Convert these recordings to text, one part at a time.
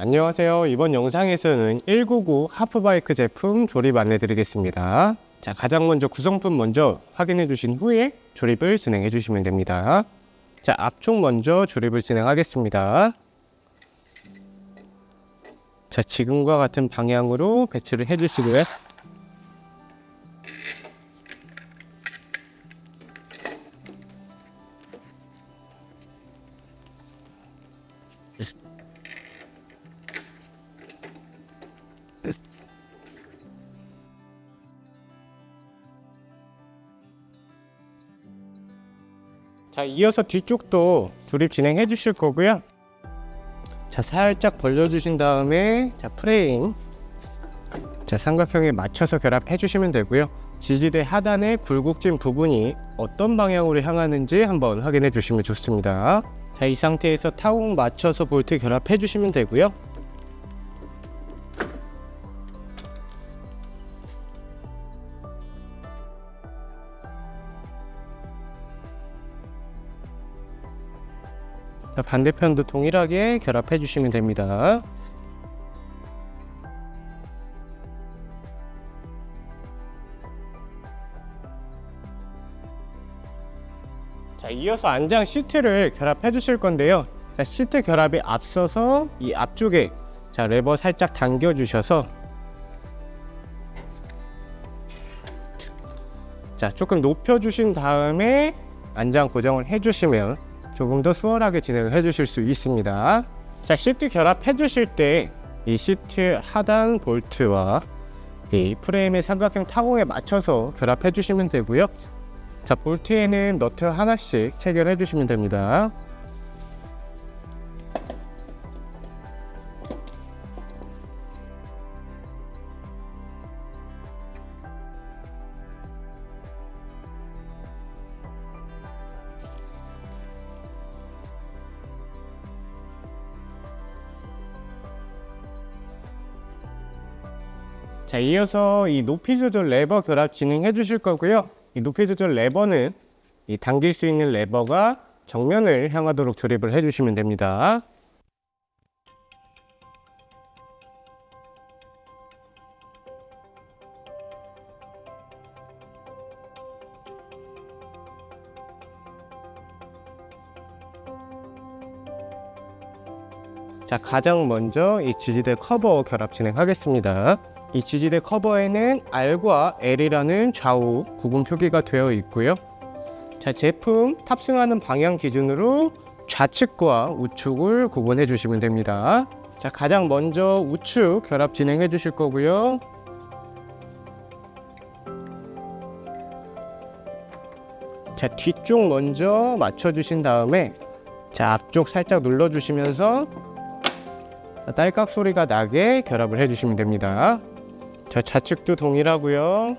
안녕하세요. 이번 영상에서는 199 하프바이크 제품 조립 안내 드리겠습니다. 자, 가장 먼저 구성품 먼저 확인해 주신 후에 조립을 진행해 주시면 됩니다. 자, 앞쪽 먼저 조립을 진행하겠습니다. 자, 지금과 같은 방향으로 배치를 해 주시고요. 자, 이어서 뒤쪽도 조립 진행해 주실 거고요. 자, 살짝 벌려 주신 다음에 자, 프레임 자, 삼각형에 맞춰서 결합해 주시면 되고요. 지지대 하단의 굴곡진 부분이 어떤 방향으로 향하는지 한번 확인해 주시면 좋습니다. 자, 이 상태에서 타공 맞춰서 볼트 결합해 주시면 되고요. 반대편도 동일하게 결합해 주시면 됩니다. 자, 이어서 안장 시트를 결합해 주실 건데요. 자, 시트 결합에 앞서서 이 앞쪽에 자, 레버 살짝 당겨 주셔서 자, 조금 높여 주신 다음에 안장 고정을 해 주시면 조금 더 수월하게 진행을 해 주실 수 있습니다. 자, 시트 결합해 주실 때 이 시트 하단 볼트와 이 프레임의 삼각형 타공에 맞춰서 결합해 주시면 되고요. 자, 볼트에는 너트 하나씩 체결해 주시면 됩니다. 자, 이어서 이 높이 조절 레버 결합 진행해 주실 거고요. 이 높이 조절 레버는 이 당길 수 있는 레버가 정면을 향하도록 조립을 해 주시면 됩니다. 자, 가장 먼저 이 지지대 커버 결합 진행하겠습니다. 이 지지대 커버에는 R과 L이라는 좌우 구분 표기가 되어 있고요. 자, 제품 탑승하는 방향 기준으로 좌측과 우측을 구분해 주시면 됩니다. 자, 가장 먼저 우측 결합 진행해 주실 거고요. 자, 뒤쪽 먼저 맞춰 주신 다음에 자, 앞쪽 살짝 눌러 주시면서 딸깍 소리가 나게 결합을 해 주시면 됩니다. 자, 좌측도 동일하고요.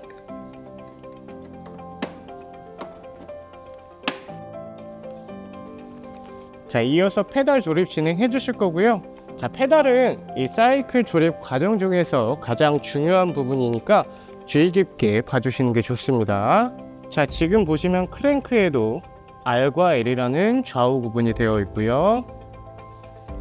자, 이어서 페달 조립 진행해 주실 거고요. 자, 페달은 이 사이클 조립 과정 중에서 가장 중요한 부분이니까 주의 깊게 봐주시는 게 좋습니다. 자, 지금 보시면 크랭크에도 R과 L이라는 좌우 구분이 되어 있고요.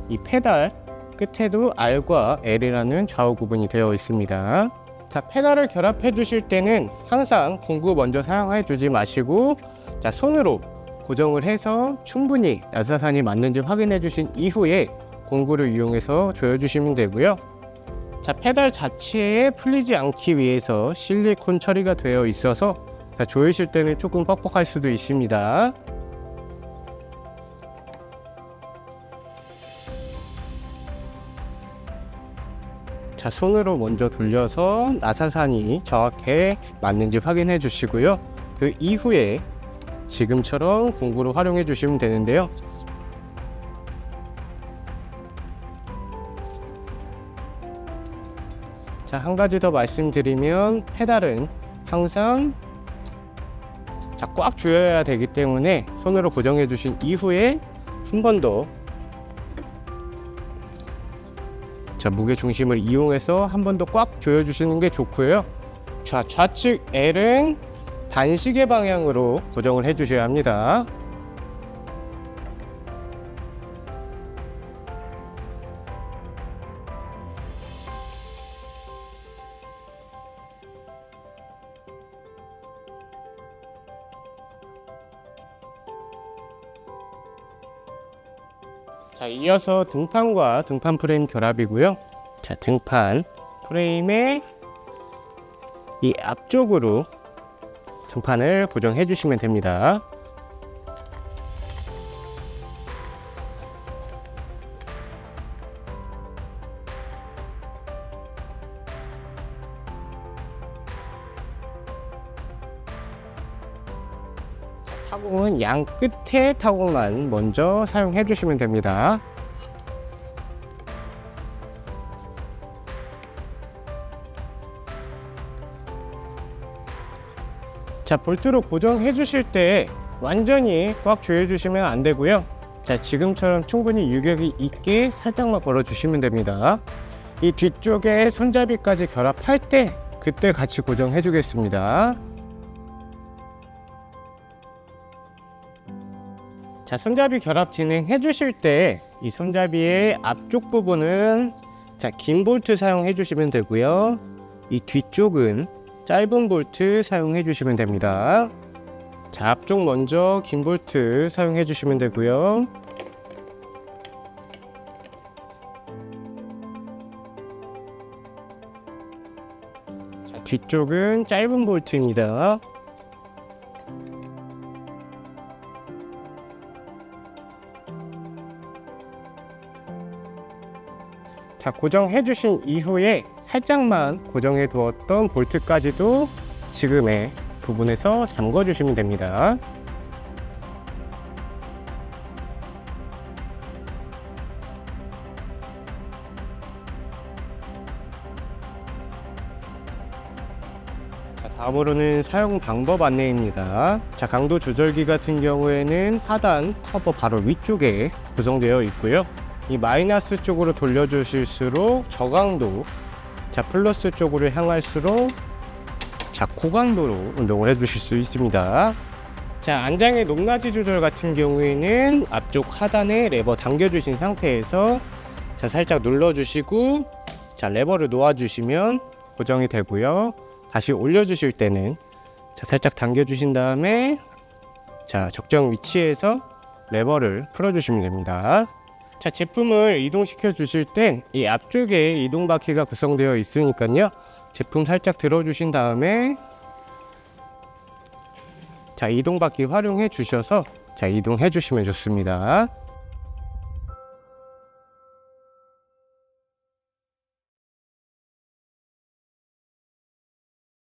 이 페달 끝에도 R과 L이라는 좌우 구분이 되어 있습니다. 자, 페달을 결합해 주실 때는 항상 공구 먼저 사용해 두지 마시고 자, 손으로 고정을 해서 충분히 나사산이 맞는지 확인해 주신 이후에 공구를 이용해서 조여 주시면 되고요. 자, 페달 자체에 풀리지 않기 위해서 실리콘 처리가 되어 있어서 자, 조이실 때는 조금 뻑뻑할 수도 있습니다. 자, 손으로 먼저 돌려서 나사산이 정확히 맞는지 확인해 주시고요. 그 이후에 지금처럼 공구를 활용해 주시면 되는데요. 자, 한 가지 더 말씀드리면 페달은 항상 자, 꽉 조여야 되기 때문에 손으로 고정해 주신 이후에 한 번 더 자, 무게 중심을 이용해서 한 번 더 꽉 조여 주시는 게 좋고요. 자, 좌측 L은 반시계 방향으로 고정을 해 주셔야 합니다. 자, 이어서 등판과 등판 프레임 결합이고요. 자, 등판 프레임의 이 앞쪽으로 등판을 고정해 주시면 됩니다. 타공은 양 끝에 타공만 먼저 사용해 주시면 됩니다. 자, 볼트로 고정해 주실 때 완전히 꽉 조여 주시면 안 되고요. 자, 지금처럼 충분히 유격이 있게 살짝만 벌어 주시면 됩니다. 이 뒤쪽에 손잡이까지 결합할 때 그때 같이 고정해 주겠습니다. 자, 손잡이 결합 진행해 주실 때 이 손잡이의 앞쪽 부분은 자, 긴 볼트 사용해 주시면 되고요. 이 뒤쪽은 짧은 볼트 사용해 주시면 됩니다. 자, 앞쪽 먼저 긴 볼트 사용해 주시면 되고요. 자, 뒤쪽은 짧은 볼트입니다. 자, 고정해 주신 이후에 살짝만 고정해 두었던 볼트까지도 지금의 부분에서 잠궈 주시면 됩니다. 자, 다음으로는 사용 방법 안내입니다. 자, 강도 조절기 같은 경우에는 하단 커버 바로 위쪽에 구성되어 있고요. 이 마이너스 쪽으로 돌려주실수록 저강도, 자 플러스 쪽으로 향할수록 자 고강도로 운동을 해주실 수 있습니다. 자 안장의 높낮이 조절 같은 경우에는 앞쪽 하단에 레버 당겨주신 상태에서 자 살짝 눌러주시고 자 레버를 놓아주시면 고정이 되고요. 다시 올려주실 때는 자 살짝 당겨주신 다음에 자 적정 위치에서 레버를 풀어주시면 됩니다. 자 제품을 이동시켜 주실 땐 이 앞쪽에 이동 바퀴가 구성되어 있으니까요. 제품 살짝 들어 주신 다음에 자 이동 바퀴 활용해 주셔서 자 이동해 주시면 좋습니다